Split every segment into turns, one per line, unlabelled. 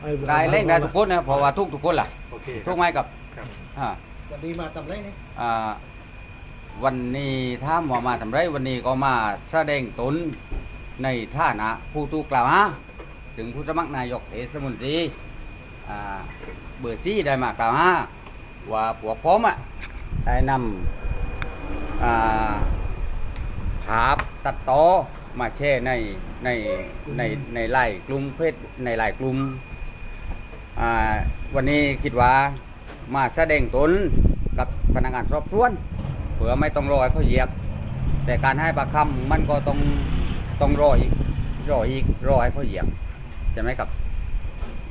ให้
ได้เล่นได้ทุกคนนะเพราะว่าทุกทุกคนล่ะ
โอเค
ทุกไหมกับ
ครับ
อ่า
วันนี้มาทำไรนี่
อ่าวันนี้ถ้ามว่ามาทำไรวันนี้ก็มาแสดงตนในฐานะผู้ถูกกล่าวหาซึ่งผู้สมัครนายกเทศมนตรีอ่าเบอร์ซี่ได้มากล่าวหาว่าพวกผมอะได้นำอ่าภาพตัดต่อมาแช่ในในในในไลน์กลุ่มเฟซในไลน์กลุ่มอ่า วันนี้คิดว่ามาแสดงตนกับพนักงานสอบสวนเผื่อไม่ต้องรอให้เขาเหยียกแต่การให้ปากคำมันก็ต้องต้องรออีกรออีกรอให้เขาเหยียบใช่ไหมครับ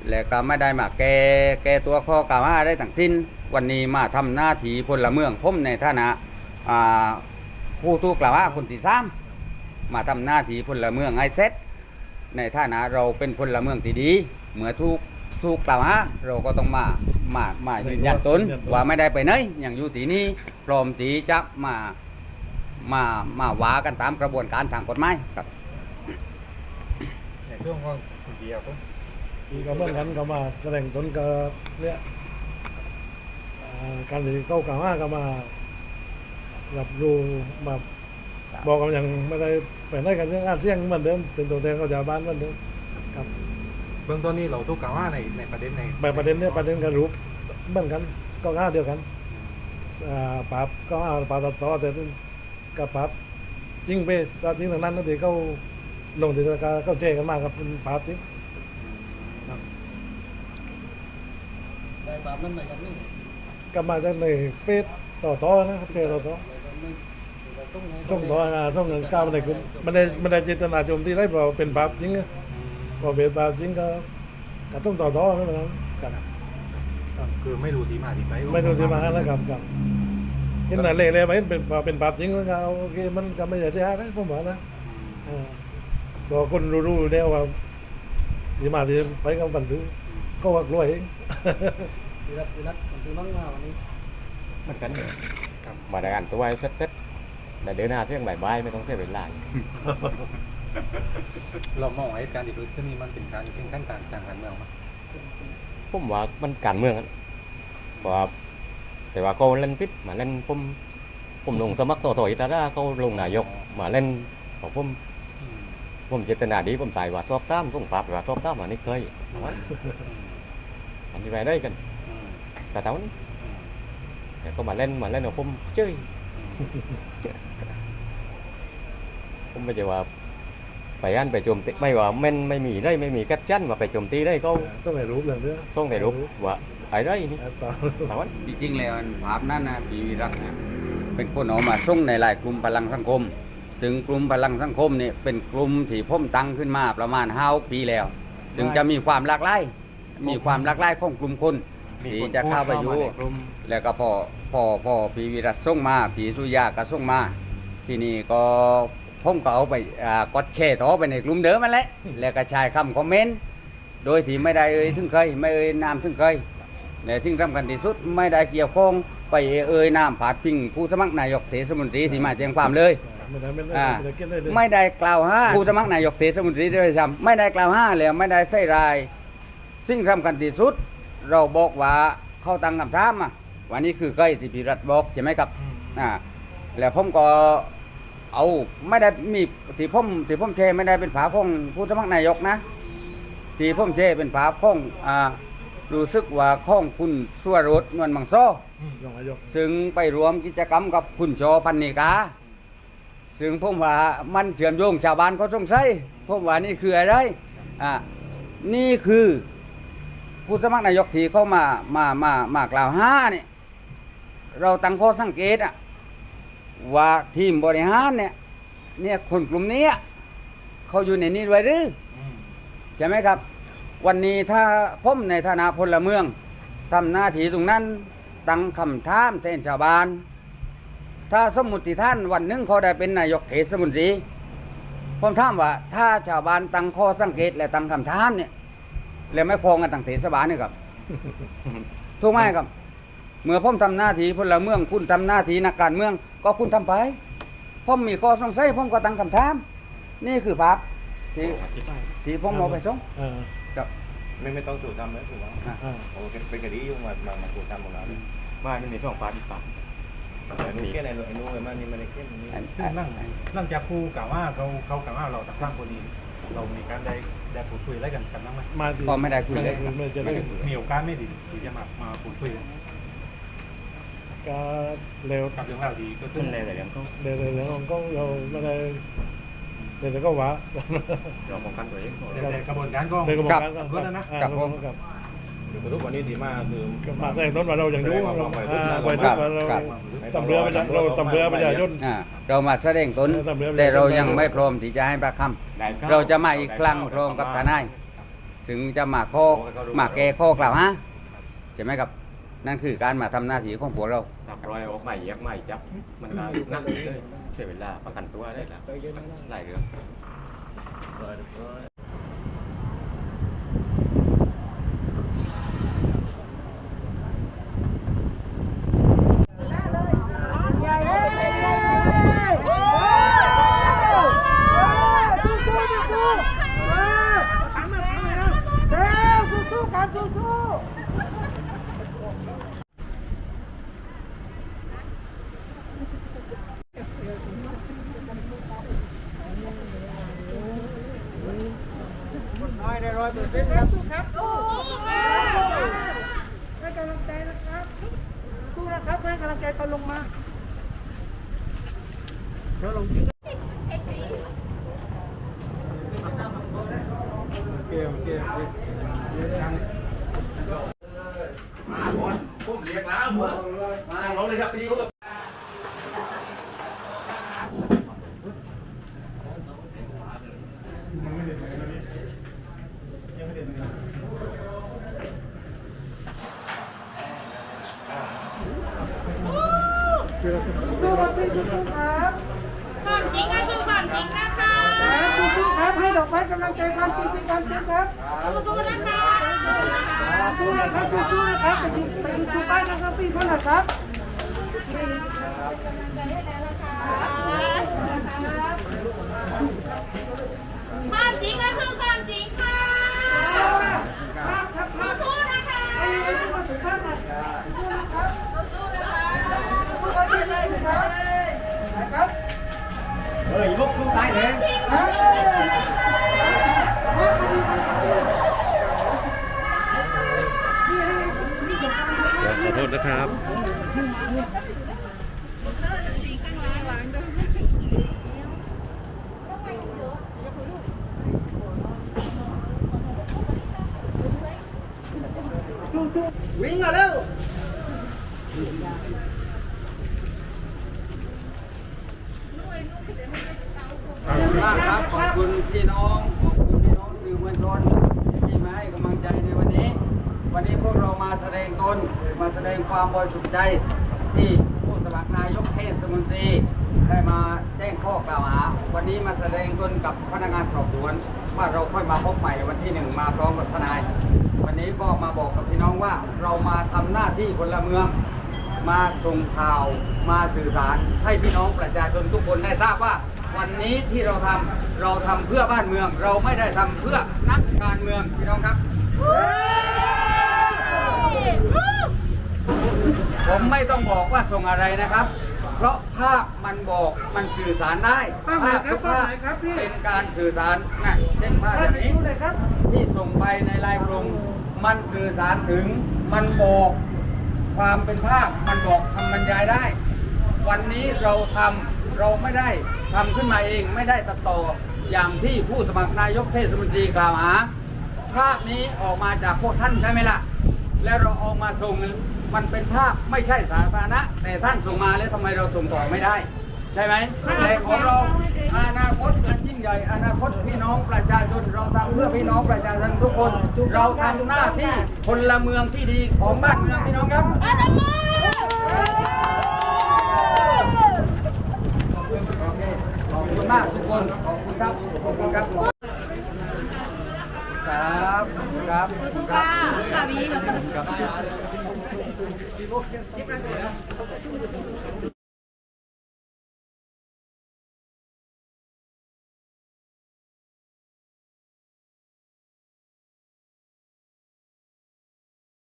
แล้วก็ไม่ได้มาแก้แก้ตัวข้อกล่าวหาได้ทั้งสิ้น วันนี้มาทำหน้าที่พลเมืองผมในฐานะผู้ถูกกล่าวหาคนที่สามมาทำหน้าที่พลเมืองไอเซตในฐานะเราเป็นพลเมืองที่ดีเมื่อถูก ถูกกล่าวหาเราก็ต้องมามามายืนยันตนว่าไม่ได้ไปไหนอย่างอยู่ที่นี่พร้อมที่จะมามามาว่ากันตามกระบวนการทางกฎหมายครับ
ในช่วงของคุณเดียวก็
อีกก็เหมือนกันก็มาแสดงตนก็เนี่ยอ่าการที่เข้ากล่าวห้าก็มารับรู้มาบอกกันอย่างไม่ได้ไปไหนกันยังอาเซียงเหมือนเดิมเป็นตัวแทนของชาวบ้านเหมือนเดิมครับ
เบื้องต้นนี้เราทุกกล่าวว่าในในประเด็นใน
แบบประเด็นเนี้ยประเด็นการรูปเหมือนกันก็ห้าเดียวกันอ่าปราบก็ห้าปราบตัดต่อแต่กับปราบจริงไปปราบจริงทางนั้นนั่นเองเขาลงที่ราคาเขาแจ้งกันมากครับเป็นปราบจริง
ได้ปราบนั้นมาจากนี่
ก็มาจากในเฟซต่อต่อนะครับเฟซต่อต่อ
ต้องให้
ส่งต่อมาส่งเงินก้าวมาในกลุ่มมันได้มันได้เจตนาโจมตีได้เพราะเป็นปราบจริงอะ พอเป็นปราบจริงก็ก็ต้องต่อต่อนั่นแหละครับครับ
คือไม่รู้ที่มาที่ไป
ไม่รู้ที่มาแล้วครับครับเห็นแต่เละๆไปเห็นเป็นเป็นปราบจริงแล้วก็โอเคมันก็ไม่ใช่ที่หาได้ผมว่านะอ่าบอกคนรู้ๆแล้วว่าที่มาที่ไปกับบันทึกก็ว่ากลัวเอง
พี่รัฐพี่รัฐมันคือมั่งมาวันนี้
เหมือนกันมาได้กันตัวเซ็ตเซ็ตแต่เดินหน้าเสียงบ่ายๆไม่ต้องเสียเวลา
เรามองเหตุการณ์ที่เกิดขึ้นนี้มันเป็นการแข่งขันต่างต่างกันเมืองมั้ย
ผมว่ามันการเมืองอะเพราะว่าแต่ว่าเขาเล่นพิษมาเล่นผมผมลงสมัครสอสออิตาราเขาลงนายกมาเล่นของผมผมเจตนาดีผมใส่ว่าชอบตามต้องปรับว่าชอบตามอันนี้เคยอันนี้ไปได้กันแต่เท่านี้แต่ก็มาเล่นมาเล่นของผมเจ้ยผมไม่ใช่ว่า ไปอันไปโจมตีไม่ว่าแม่นไม่มีได้ไม่มีกัดจันว่าไปโจมตีได้ก็
ต้องให้รู้เรื่องเนี้ย
ส่งแต่รูปว่าไอ้ได้นี่
เปล่า
ถามว่า
จริงๆแล้วภาพนั้นนะปีวิรักษ์นะเป็นคนเอามาส่งในหลายกลุ่มพลังสังคม ซึ่งกลุ่มพลังสังคมเนี่ยเป็นกลุ่มที่พ่มตั้งขึ้นมาประมาณห้าปีแล้ว ซึ่งจะมีความหลากหลายมีความหลากหลายของกลุ่มคนที่จะเข้าไปอยู่
ในกลุ่ม
แล้วก็พอพอพอปีวิรัตส่งมาปีสุริยาก็ส่งมา ที่นี่ก็ ผมก็เอาไปอ่ากดแชร์ต่อไปในกลุ่มเดิมนั่นแหละแล้วก็ใช้คำคอมเมนต์โดยที่ไม่ได้เอ่ยถึงเคยไม่เอ่ยนามถึงเคยและสิ่งสำคัญที่สุดไม่ได้เกี่ยวข้องไปเอ่ยนามผาดพิงผู้สมัครนายกเทศมนตรีที่มาแจ้งความเลย
ไม่ได้ไม่ได้
อ่า
ไม่ได้เก็บได้เลย
ไม่ได้กล่าวหาผู้สมัครนายกเทศมนตรีด้วยซ้ำไม่ได้กล่าวหาแล้วไม่ได้ใส่ราย สิ่งสำคัญที่สุด เราบอกว่าเขาตั้งคำถามอะวันนี้คือใกล้ที่พิรัตบอกใช่ไหมครับอ่าแล้วผมก็ เอาไม่ได้มีที่ผมที่ผมแชร์ไม่ได้เป็นฝาของผู้สมัครนายกนะที่ผมแชร์เป็นฝาของอ่ารู้สึกว่าของคุณสุวรสนวลมังโซ
รองนายก
ซึ่งไปรวมกิจกรรมกับคุณชอพันนิกาซึ่งผมว่ามันเชื่อมโยงชาวบ้านเขาสงสัยผมว่านี่คืออะไรอ่านี่คือผู้สมัครนายกที่เข้ามา มา มา มากล่าวหาเนี่ย เราตั้งข้อสังเกตอะ ว่าทีมบริหารเนี่ย เนี่ยคนกลุ่มเนี้ยเขาอยู่ในนี้ด้วยหรือใช่ไหมครับ วันนี้ถ้าผมในฐานะพลเมืองทำหน้าที่ตรงนั้นตั้งคำถามแทนชาวบ้าน ถ้าสมมุติท่านวันหนึงเขาได้เป็นนายกเทศมนตรีผมถามว่า ถ้าชาวบ้านตั้งข้อสังเกตและตั้งคำถามเนี่ย แล้วไม่พองกันตั้งเทศบาลนี่ครับถูกไหมครับ เมื่อผมทำหน้าที่พลเมืองคุณทำหน้าที่นักการเมือง ก็คุณทำไปผมมีข้อสงสัยผมก็ตั้งคำถาม นี่คือภาพที่ที่ผมเอาไปส่ง
อ่า
ครับ
ไม่ไม่ต้องถูกทำนะถูกไหม
อ่า
โอ้เป็นเป็นคดีอยู่มามามาถูกทำหมดแล้วเนี่ย
ไม่ไม่มีสองปาร์ตี้ปา
แต่นู้นแค่ไหนไอ้นู้นเลยมันนี่มันเค่นี้
อัน
ซึ่งนั่งนั่งจากครูกล่าวว่าเขาเขากล่าวว่าเราตักสร้างคนนี้เรามีการได้ได้พูดคุยอะไรกันกันบ้างไหม
มาที่
ก็ไม่ได้คุยเลย
ไม่จะได้
มีโอกาสไม่ดีที่จะมามาพูดคุย กัน
ก็เร็ว
กับเรื่องราวดีก็ขึ้
ขึ้
น
นเลยแต่ยังก็
เดี๋ยวเดี๋ยวเดี๋ยวของกล้องเราไม่ได้เดี๋ยวก็หวะ
เราป้องกันตัวเอง
แต่แต่กระบวนการก็
เดี๋ยวก็บอกกัน
ตำรวจนะนะ
อ่า
กับผม
กับ
คือทุกวันนี้ดีมากคือ
กับมาแสดงต้นว่าเราอย่างนู้นเราอ่าไป
ค
ทุ
รั
ก
บ
วันเรา
ครับ
ตำเรือประชาเราตำเรือประชาชน
อ่าเรามาแสดงตน
เออตำเรือ
แต่เรายังไม่พร้อมที่จะให้ปากคำเราจะมาอีกครั้งพร้อมกับทนายถึงจะมาข้อมาแก้ข้อกล่าวหาใช่ไหมครับ นั่นคือการมาทำหน้าที่ของพวกเรา
ทำรอยออกใหม่แยกใหม่จับมันก็นั่งเลยเสียเวลาประกันตัวได้แล้วหลายเรื่อง
ให้กำลังใจนะครับสู้นะครับให้ กำลังใจตอนลงมา
โอเคโอเคโอเคทาง
สู้ครับพี่สู้ๆครับ
ความจริงก็คือความจริงนะคะ
ครับสู้ๆครับ ให้ดอกไม้กำลังใจความจริงคือความจริงครับ
สู้ๆนะคะ
สู้นะครับสู้ๆนะครับไปดูไปดูชูป้ายนะครับพี่เขาหน่อยครับ
ความจริงก็คือความจริงค่ะ
ครับครับครับ
สู้ๆนะคะ
ไอ้ไอ้ที่มาถึงข้างหน่อยสู้นะครับ
สู้ๆนะคะ
สู้ครับพี่สู้ครับนะครับ
จริงจริงจริง
ขอโทษนะครับ
วิ่งมาเร็ว
ขอบ คุณมากครับ ขอบคุณพี่น้อง ขอบคุณพี่น้องสื่อมวลชนที่มาให้กำลังใจในวันนี้ วันนี้พวกเรามาแสดงตน มาแสดงความบริสุทธิ์ใจที่ผู้สมัครนายกเทศมนตรีได้มาแจ้งข้อกล่าวหา วันนี้มาแสดงตนกับพนักงานสอบสวนว่าเราค่อยมาพบใหม่วันที่หนึ่งมาพร้อมกับทนาย วันนี้ก็มาบอกกับพี่น้องว่าเรามาทำหน้าที่พละเมือง มาส่งข่าว มาสื่อสารให้พี่น้องประชาชนทุกคนได้ทราบว่า วันนี้ที่เราทำเราทำเพื่อบ้านเมือง เราไม่ได้ทำเพื่อนักการเมืองพี่น้องครับ ผมไม่ต้องบอกว่าส่งอะไรนะครับ เพราะภาพมันบอกมันสื่อสารได้
ภาพไหนครับ
ทุกภาพ
ภาพไหนครับพี่
เป็นการสื่อสารนะเช่นภาพ
ท่า
อนย่าง
ไหน
นี้
ดูเลยครับ
ที่ส่งไปในไลน์กลุ่มมันสื่อสารถึงมันบอกความเป็นภาพมันบอกคำบรรยายได้ วันนี้เราทำ เราไม่ได้ทำขึ้นมาเองไม่ได้ตัดต่ออย่างที่ผู้สมัครนายกเทศมนตรีกล่าวหาภาพนี้ออกมาจากพวกท่านใช่ไหมล่ะ แล้วเราเอามาส่งมันเป็นภาพไม่ใช่สาธารณะ แต่ท่านส่งมาแล้วทำไมเราส่งต่อไม่ได้ ใช่ไหมแต่ของเราอนาคตอันยิ่งใหญ่อนาคตพี่น้องประชาชนเราทำเพื่อพี่น้องประชาชนทุกคน เราทำหน้าที่พลเมืองที่ดีของบ้านเมืองพี่น้องครับ
อาจารย์มือ
โอเคขอบคุณมากทุกคน ขอบ คุณครับ ขอบคุณครับ ครับขอบคุณครับ
ค่ะสามี
ครับ